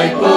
like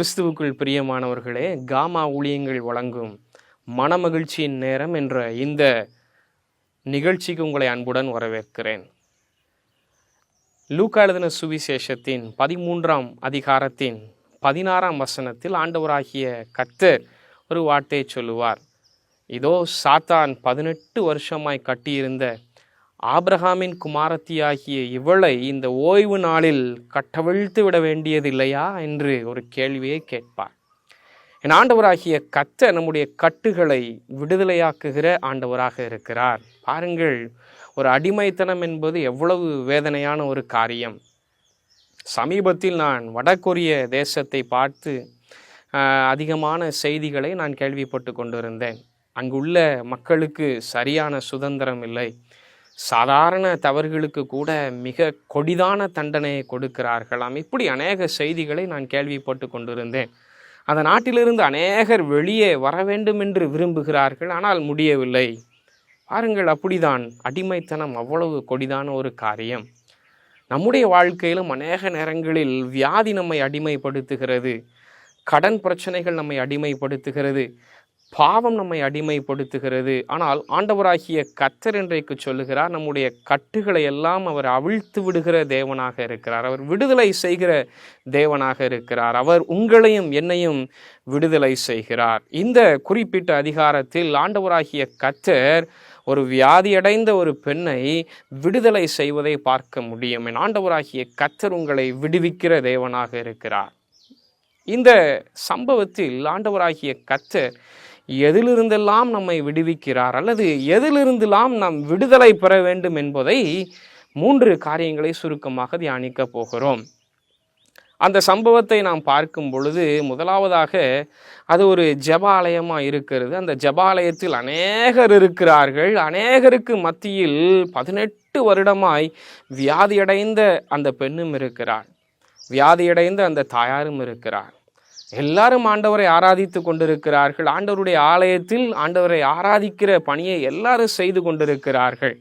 கிறிஸ்துவுக்குள் பிரியமானவர்களே gamma ஊழியங்கள் வழங்கும் மனமகிழ்ச்சியின் நேரம் என்ற இந்த நிகழ்ச்சிக்கு உங்களை அன்புடன் வரவேற்கிறேன். லூக்கா எழுதின சுவிசேஷத்தின் பதிமூன்றாம் அதிகாரத்தின் பதினாறாம் வசனத்தில் ஆண்டவராகிய கத்தர் ஒரு வார்த்தையை சொல்லுவார். இதோ சாத்தான் பதினெட்டு வருஷமாய் கட்டியிருந்த ஆப்ரஹாமின் குமாரத்தியாகிய இவளை இந்த ஓய்வு நாளில் கட்டவிழ்த்து விட வேண்டியதில்லையா என்று ஒரு கேள்வியை கேட்பார். என் ஆண்டவராகிய கத்த நம்முடைய கட்டுகளை விடுதலையாக்குகிற ஆண்டவராக இருக்கிறார். பாருங்கள் ஒரு அடிமைத்தனம் என்பது எவ்வளவு வேதனையான ஒரு காரியம். சமீபத்தில் நான் வடகொரிய தேசத்தை பார்த்து அதிகமான செய்திகளை நான் கேள்விப்பட்டு கொண்டிருந்தேன். அங்குள்ள மக்களுக்கு சரியான சுதந்திரம் இல்லை. சாதாரண தவறுகளுக்கு கூட மிக கொடிதான தண்டனையை கொடுக்கிறார்களாம். இப்படி அநேக செய்திகளை நான் கேள்விப்பட்டு கொண்டிருந்தேன். அந்த நாட்டிலிருந்து அநேகர் வெளியே வர வேண்டும் என்று விரும்புகிறார்கள் ஆனால் முடியவில்லை. பாருங்கள் அப்படிதான். அடிமைத்தனம் அவ்வளவு கொடிதான ஒரு காரியம். நம்முடைய வாழ்க்கையிலும் அநேக நேரங்களில் வியாதி நம்மை அடிமைப்படுத்துகிறது. கடன் பிரச்சனைகள் நம்மை அடிமைப்படுத்துகிறது. பாவம் நம்மை அடிமைப்படுத்துகிறது. ஆனால் ஆண்டவராகிய கத்தர் இன்றைக்கு சொல்லுகிறார் நம்முடைய கட்டுகளை எல்லாம் அவர் அவிழ்த்து விடுகிற தேவனாக இருக்கிறார். அவர் விடுதலை செய்கிற தேவனாக இருக்கிறார். அவர் உங்களையும் என்னையும் விடுதலை செய்கிறார். இந்த குறிப்பிட்ட அதிகாரத்தில் ஆண்டவராகிய கத்தர் ஒரு வியாதியடைந்த ஒரு பெண்ணை விடுதலை செய்வதை பார்க்க முடியும். என் ஆண்டவராகிய கத்தர் உங்களை விடுவிக்கிற தேவனாக இருக்கிறார். இந்த சம்பவத்தில் ஆண்டவராகிய கத்தர் எதிலிருந்தெல்லாம் நம்மை விடுவிக்கிறார் அல்லது எதிலிருந்தெல்லாம் நாம் விடுதலை பெற வேண்டும் என்பதை மூன்று காரியங்களை சுருக்கமாக தியானிக்க போகிறோம். அந்த சம்பவத்தை நாம் பார்க்கும் பொழுது முதலாவதாக அது ஒரு ஜெபாலயமாக இருக்கிறது. அந்த ஜெபாலயத்தில் அநேகர் இருக்கிறார்கள். அநேகருக்கு மத்தியில் பதினெட்டு வருடமாய் வியாதியடைந்த அந்த பெண்ணும் இருக்கிறார் வியாதியடைந்த அந்த தாயாரும் இருக்கிறார். எல்லாரும் ஆண்டவரை ஆராதித்து கொண்டிருக்கிறார்கள். ஆண்டவருடைய ஆலயத்தில் ஆண்டவரை ஆராதிக்கிற பணியை எல்லாரும் செய்து கொண்டிருக்கிறார்கள்.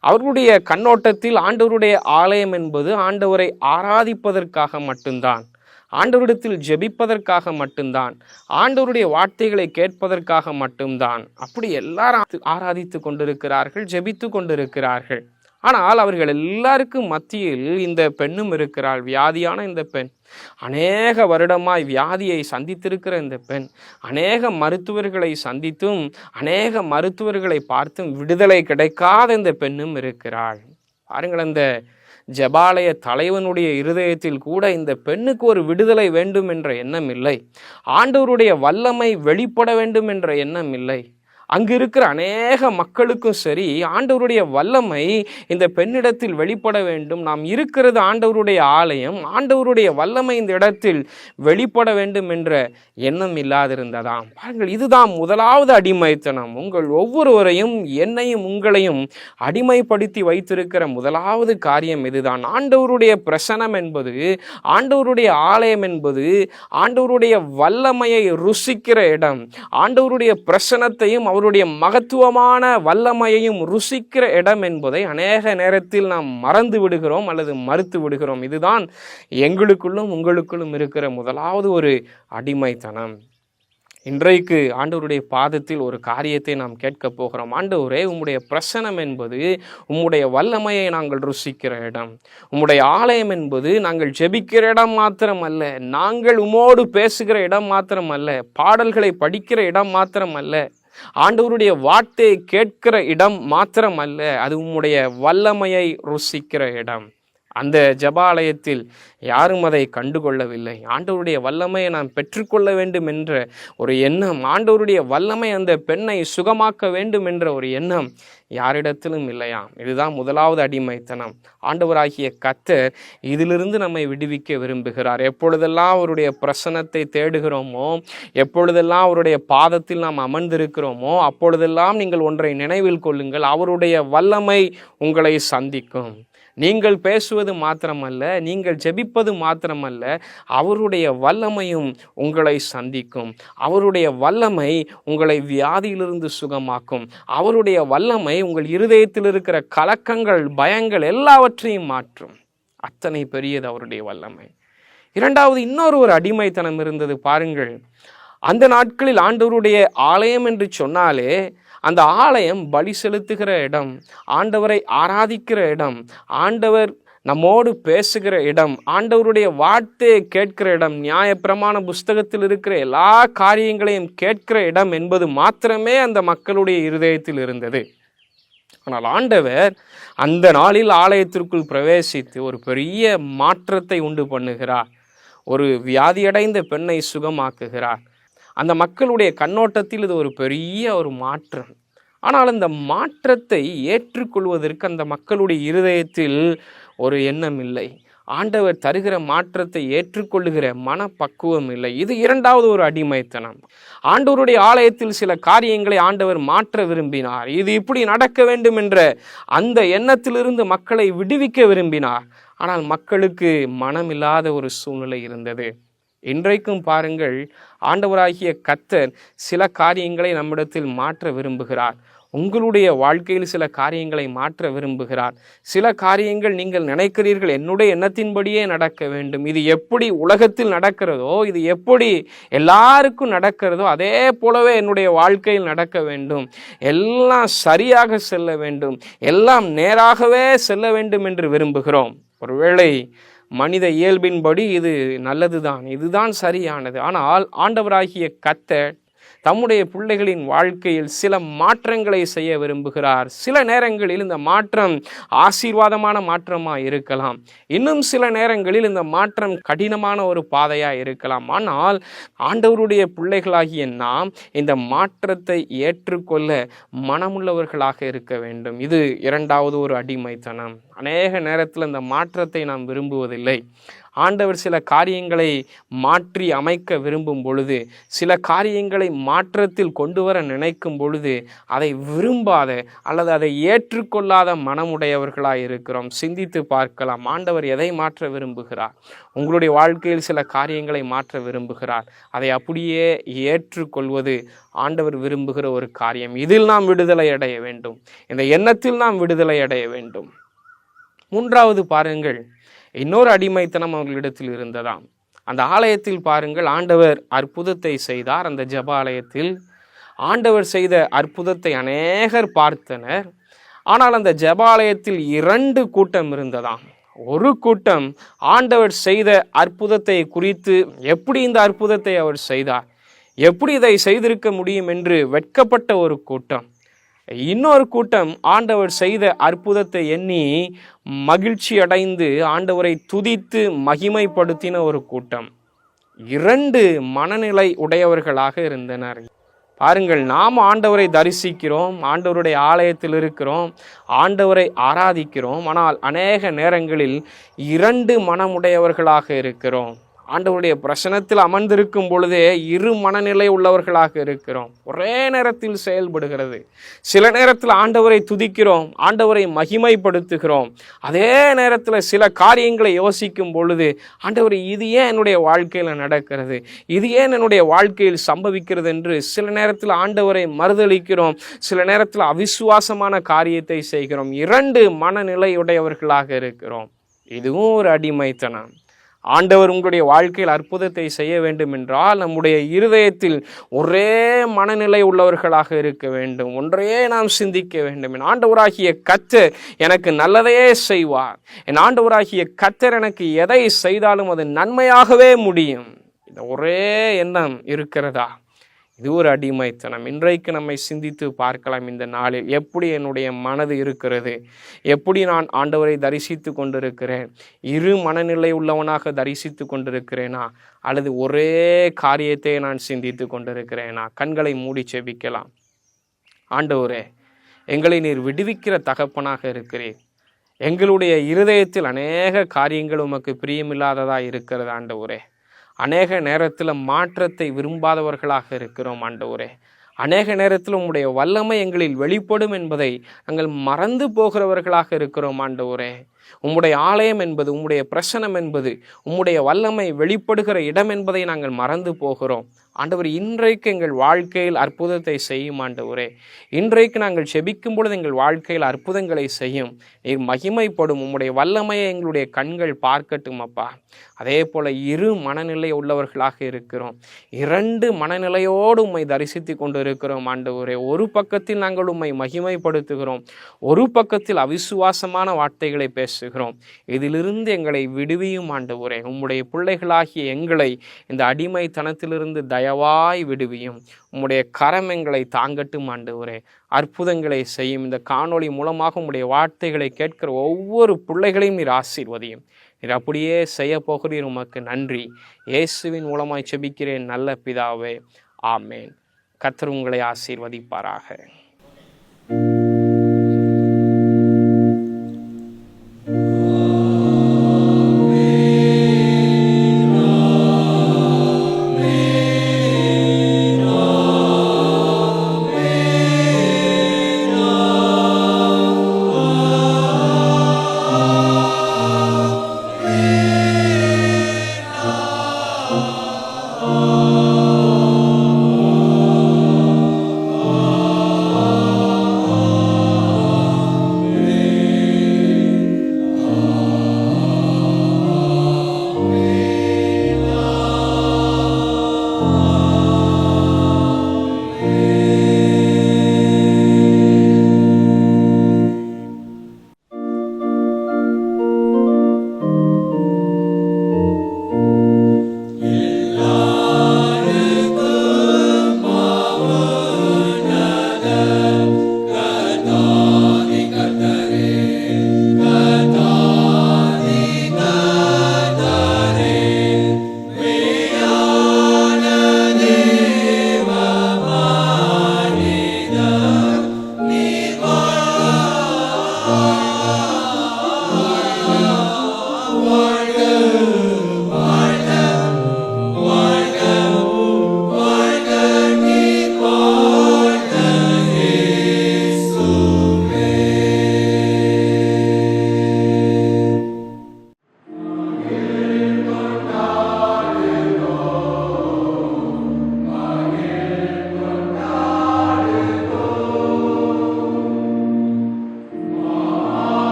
அவர்களுடைய கண்ணோட்டத்தில் ஆண்டவருடைய ஆலயம் என்பது ஆண்டவரை ஆராதிப்பதற்காக மட்டும்தான். ஆண்டவரிடத்தில் ஜெபிப்பதற்காக மட்டும்தான். ஆண்டவருடைய வார்த்தைகளை கேட்பதற்காக மட்டும்தான். அப்படி எல்லாரும் ஆராதித்து கொண்டிருக்கிறார்கள் ஜெபித்து கொண்டிருக்கிறார்கள். ஆனால் அவர்கள் எல்லாருக்கும் மத்தியில் இந்த பெண்ணும் இருக்கிறாள் வியாதியான இந்த பெண். அநேக வருடமாய் வியாதியை சந்தித்திருக்கிற இந்த பெண் அநேக மருத்துவர்களை சந்தித்தும் அநேக மருத்துவர்களை பார்த்தும் விடுதலை கிடைக்காத இந்த பெண்ணும் இருக்கிறாள். பாருங்கள் அந்த ஜபாலய தலைவனுடைய இருதயத்தில் கூட இந்த பெண்ணுக்கு ஒரு விடுதலை வேண்டும் என்ற எண்ணம் இல்லை. ஆண்டவருடைய வல்லமை வெளிப்பட வேண்டும் என்ற எண்ணம் இல்லை. அங்கு இருக்கிற அநேக மக்களுக்கும் சரி ஆண்டவருடைய வல்லமை இந்த பெண்ணிடத்தில் வெளிப்பட வேண்டும். நாம் இருக்கிறது ஆண்டவருடைய ஆலயம் ஆண்டவருடைய வல்லமை இந்த இடத்தில் வெளிப்பட வேண்டும் என்ற எண்ணம் இல்லாதிருந்ததாம். பாருங்கள் இதுதான் முதலாவது அடிமைத்தனம். உங்கள் ஒவ்வொருவரையும் என்னையும் உங்களையும் அடிமைப்படுத்தி வைத்திருக்கிற முதலாவது காரியம் இதுதான். ஆண்டவருடைய பிரசனம் என்பது ஆண்டவருடைய ஆலயம் என்பது ஆண்டவருடைய வல்லமையை ருசிக்கிற இடம். ஆண்டவருடைய பிரசனத்தையும் அவருடைய மகத்துவமான வல்லமையையும் ருசிக்கிற இடம் என்பதை அநேக நேரத்தில் நாம் மறந்து விடுகிறோம் அல்லது மறுத்து விடுகிறோம். இதுதான் எங்களுக்குள்ளும் உங்களுக்குள்ளும் இருக்கிற முதலாவது ஒரு அடிமைத்தனம். இன்றைக்கு ஆண்டவருடைய பாதத்தில் ஒரு காரியத்தை நாம் கேட்க போகிறோம். ஆண்டவரே உம்முடைய பிரசனம் என்பது உம்முடைய வல்லமையை நாங்கள் ருசிக்கிற இடம். உம்முடைய ஆலயம் என்பது நாங்கள் ஜெபிக்கிற இடம் மாத்திரம் அல்ல நாங்கள் உமோடு பேசுகிற இடம் மாத்திரம் அல்ல பாடல்களை படிக்கிற இடம் மாத்திரம் அல்ல ஆண்டவருடைய வார்த்தையை கேட்கிற இடம் மாத்திரம் அல்ல அது உம்முடைய வல்லமையை ருசிக்கிற இடம். அந்த ஜபாலயத்தில் யாரும் அதை கண்டுகொள்ளவில்லை. ஆண்டவருடைய வல்லமையை நாம் பெற்றுக்கொள்ள வேண்டும் என்ற ஒரு எண்ணம் ஆண்டவருடைய வல்லமை அந்த பெண்ணை சுகமாக்க வேண்டும் என்ற ஒரு எண்ணம் யாரிடத்திலும் இல்லையாம் இதுதான் முதலாவது அடிமைத்தனம். ஆண்டவராகிய கத்தர் இதிலிருந்து நம்மை விடுவிக்க விரும்புகிறார். எப்பொழுதெல்லாம் அவருடைய பிரசனத்தை தேடுகிறோமோ எப்பொழுதெல்லாம் அவருடைய பாதத்தில் நாம் அமர்ந்திருக்கிறோமோ அப்பொழுதெல்லாம் நீங்கள் ஒன்றை நினைவில் கொள்ளுங்கள் அவருடைய வல்லமை உங்களை சந்திக்கும். நீங்கள் பேசுவது மாத்திரமல்ல நீங்கள் ஜெபிப்பது மாத்திரமல்ல அவருடைய வல்லமையும் உங்களை சந்திக்கும். அவருடைய வல்லமை உங்களை வியாதியிலிருந்து சுகமாக்கும். அவருடைய வல்லமை உங்கள் இருதயத்தில் இருக்கிற கலக்கங்கள் பயங்கள் எல்லாவற்றையும் மாற்றும். அத்தனை பெரியது அவருடைய வல்லமை. இரண்டாவது இன்னொரு ஒரு அடிமைத்தனம் இருந்தது. பாருங்கள் அந்த நாட்களில் ஆண்டவருடைய ஆலயம் என்று சொன்னாலே அந்த ஆலயம் பலி செலுத்துகிற இடம் ஆண்டவரை ஆராதிக்கிற இடம் ஆண்டவர் நம்மோடு பேசுகிற இடம் ஆண்டவருடைய வார்த்தையை கேட்கிற இடம் நியாயப்பிரமாண புஸ்தகத்தில் இருக்கிற எல்லா காரியங்களையும் கேட்கிற இடம் என்பது மாத்திரமே அந்த மக்களுடைய இருதயத்தில் இருந்தது. ஆனால் ஆண்டவர் அந்த நாளில் ஆலயத்திற்குள் பிரவேசித்து ஒரு பெரிய மாற்றத்தை உண்டு பண்ணுகிறார். ஒரு வியாதியடைந்த பெண்ணை சுகமாக்குகிறார். அந்த மக்களுடைய கண்ணோட்டத்தில் இது ஒரு பெரிய ஒரு மாற்றம். ஆனால் அந்த மாற்றத்தை ஏற்றுக்கொள்வதற்கு அந்த மக்களுடைய இருதயத்தில் ஒரு எண்ணம் இல்லை. ஆண்டவர் தருகிற மாற்றத்தை ஏற்றுக்கொள்ளுகிற மனப்பக்குவம் இல்லை. இது இரண்டாவது ஒரு அடிமைத்தனம். ஆண்டவருடைய ஆலயத்தில் சில காரியங்களை ஆண்டவர் மாற்ற விரும்பினார். இது இப்படி நடக்க வேண்டும் என்ற அந்த எண்ணத்திலிருந்து மக்களை விடுவிக்க விரும்பினார். ஆனால் மக்களுக்கு மனமில்லாத ஒரு சூழ்நிலை இருந்தது. இன்றைக்கும் பாருங்கள் ஆண்டவராகிய கத்தர் சில காரியங்களை நம்மிடத்தில் மாற்ற விரும்புகிறார். உங்களுடைய வாழ்க்கையில் சில காரியங்களை மாற்ற விரும்புகிறார். சில காரியங்கள் நீங்கள் நினைக்கிறீர்கள் என்னுடைய எண்ணத்தின்படியே நடக்க வேண்டும். இது எப்படி உலகத்தில் நடக்கிறதோ இது எப்படி எல்லாருக்கும் நடக்கிறதோ அதே போலவே என்னுடைய வாழ்க்கையில் நடக்க வேண்டும். எல்லாம் சரியாக செல்ல வேண்டும். எல்லாம் நேராகவே செல்ல வேண்டும் என்று விரும்புகிறோம். ஒருவேளை மனித இயல்பின்படி இது நல்லதுதான். இதுதான் சரியானது. ஆனால் ஆண்டவராகிய கத்த தம்முடைய பிள்ளைகளின் வாழ்க்கையில் சில மாற்றங்களை செய்ய விரும்புகிறார். சில நேரங்களில் இந்த மாற்றம் ஆசீர்வாதமான மாற்றமாக இருக்கலாம். இன்னும் சில நேரங்களில் இந்த மாற்றம் கடினமான ஒரு பாதையாக இருக்கலாம். ஆனால் ஆண்டவருடைய பிள்ளைகளாகிய நாம் இந்த மாற்றத்தை ஏற்றுக்கொள்ள மனமுள்ளவர்களாக இருக்க வேண்டும். இது இரண்டாவது ஒரு அடிமைத்தனம். அநேக நேரத்தில் இந்த மாற்றத்தை நாம் விரும்புவதில்லை. ஆண்டவர் சில காரியங்களை மாற்றி அமைக்க விரும்பும் பொழுது சில காரியங்களை மாற்றத்தில் கொண்டு வர நினைக்கும் பொழுது அதை விரும்பாத அல்லது அதை ஏற்றுக்கொள்ளாத மனமுடையவர்களாக இருக்கிறோம். சிந்தித்து பார்க்கலாம். ஆண்டவர் எதை மாற்ற விரும்புகிறார்? உங்களுடைய வாழ்க்கையில் சில காரியங்களை மாற்ற விரும்புகிறார். அதை அப்படியே ஏற்றுக்கொள்வது ஆண்டவர் விரும்புகிற ஒரு காரியம். இதில் நாம் விடுதலை அடைய வேண்டும். இந்த எண்ணத்தில் நாம் விடுதலை அடைய வேண்டும். மூன்றாவது பாருங்கள். இன்னொரு அடிமைத்தனம் அவர்களிடத்தில் இருந்ததாம். அந்த ஆலயத்தில் பாருங்கள் ஆண்டவர் அற்புதத்தை செய்தார். அந்த ஜப ஆலயத்தில் ஆண்டவர் செய்த அற்புதத்தை அநேகர் பார்த்தனர். ஆனால் அந்த ஜபாலயத்தில் இரண்டு கூட்டம் இருந்ததாம். ஒரு கூட்டம் ஆண்டவர் செய்த அற்புதத்தை குறித்து எப்படி இந்த அற்புதத்தை அவர் செய்தார்? எப்படி இதை செய்திருக்க முடியும் என்று வெட்கப்பட்ட ஒரு கூட்டம். இன்னொரு கூட்டம் ஆண்டவர் செய்த அற்புதத்தை எண்ணி மகிழ்ச்சி அடைந்து ஆண்டவரை துதித்து மகிமைப்படுத்தின ஒரு கூட்டம். இரண்டு மனநிலை உடையவர்களாக இருந்தனர். பாருங்கள் நாம் ஆண்டவரை தரிசிக்கிறோம் ஆண்டவருடைய ஆலயத்தில் இருக்கிறோம் ஆண்டவரை ஆராதிக்கிறோம் ஆனால் அநேக நேரங்களில் இரண்டு மனமுடையவர்களாக இருக்கிறோம். ஆண்டவருடைய பிரசனத்தில் அமர்ந்திருக்கும் பொழுதே இரு மனநிலை உள்ளவர்களாக இருக்கிறோம். ஒரே நேரத்தில் செயல்படுகிறது. சில நேரத்தில் ஆண்டவரை துதிக்கிறோம் ஆண்டவரை மகிமைப்படுத்துகிறோம். அதே நேரத்தில் சில காரியங்களை யோசிக்கும் பொழுது ஆண்டவர் இது ஏன் என்னுடைய வாழ்க்கையில் நடக்கிறது? இது ஏன் என்னுடைய வாழ்க்கையில் சம்பவிக்கிறது என்று சில நேரத்தில் ஆண்டவரை மறுதளிக்கிறோம். சில நேரத்தில் அவிசுவாசமான காரியத்தை செய்கிறோம். இரண்டு மனநிலையுடையவர்களாக இருக்கிறோம். இதுவும் ஒரு அடிமைத்தனம். ஆண்டவர் உங்களுடைய வாழ்க்கையில் அற்புதத்தை செய்ய வேண்டும் என்றால் நம்முடைய இருதயத்தில் ஒரே மனநிலை உள்ளவர்களாக இருக்க வேண்டும். ஒன்றையே நாம் சிந்திக்க வேண்டும். என் ஆண்டவராகிய கத்தர் எனக்கு நல்லதையே செய்வார். என் ஆண்டவராகிய கத்தர் எனக்கு எதை செய்தாலும் அது நன்மையாகவே முடியும். இந்த ஒரே எண்ணம் இருக்கிறதா? இது ஒரு அடிமைத்தனம். இன்றைக்கு நம்மை சிந்தித்து பார்க்கலாம் இந்த நாளில் எப்படி என்னுடைய மனது இருக்கிறது? எப்படி நான் ஆண்டவரை தரிசித்து கொண்டிருக்கிறேன்? இரு மனநிலை உள்ளவனாக தரிசித்து கொண்டிருக்கிறேனா? அல்லது ஒரே காரியத்தை நான் சிந்தித்து கொண்டிருக்கிறேனா? கண்களை மூடி செபிக்கலாம். ஆண்டவரே எங்களை நீர் விடுவிக்கிற தகப்பனாக இருக்கிறேன் எங்களுடைய இருதயத்தில் அநேக காரியங்கள் உமக்கு பிரியமில்லாததாக இருக்கிறது ஆண்டவரே. அநேக நேரத்தில் மாற்றத்தை விரும்பாதவர்களாக இருக்கிறோம் ஆண்டவரே. அநேக நேரத்தில் உம்முடைய வல்லமை எங்களில் வெளிப்படும் என்பதை நாங்கள் மறந்து போகிறவர்களாக இருக்கிறோம் ஆண்டவரே. உம்முடைய ஆலயம் என்பது உம்முடைய பிரசனம் என்பது உம்முடைய வல்லமை வெளிப்படுகிற இடம் என்பதை நாங்கள் மறந்து போகிறோம். ஆண்டவர் இன்றைக்கு எங்கள் வாழ்க்கையில் அற்புதத்தை செய்யும் ஆண்டவரே. இன்றைக்கு நாங்கள் செபிக்கும் பொழுது எங்கள் வாழ்க்கையில் அற்புதங்களை செய்யும். நீர் மகிமைப்படும் உம்முடைய வல்லமையை எங்களுடைய கண்கள் பார்க்கட்டும் அப்பா. அதே போல இரு மனநிலை உள்ளவர்களாக இருக்கிறோம். இரண்டு மனநிலையோடு உம்மை தரிசித்து கொண்டு இருக்கிறோம் ஆண்டவரே. ஒரு பக்கத்தில் நாங்கள் உம்மை மகிமைப்படுத்துகிறோம். ஒரு பக்கத்தில் அவிசுவாசமான வார்த்தைகளை பேச பேசுகிறோம். இதிலிருந்து எங்களை விடுவியும் ஆண்டவரே. உம்முடைய பிள்ளைகளாகிய எங்களை இந்த அடிமைத்தனத்திலிருந்து தயவாய் விடுவியும். உம்முடைய கரம் எங்களை தாங்கட்டும் ஆண்டவரே. அற்புதங்களை செய்யும் இந்த காணொளி மூலமாக உம்முடைய வார்த்தைகளை கேட்கிற ஒவ்வொரு பிள்ளைகளையும் நீர் ஆசீர்வதியும். நீர் அப்படியே செய்ய போகிறீர். உமக்கு நன்றி. இயேசுவின் மூலமாய் செபிக்கிறேன். நல்ல பிதாவே. ஆமேன். கத்தர் உங்களை ஆசீர்வதிப்பாராக.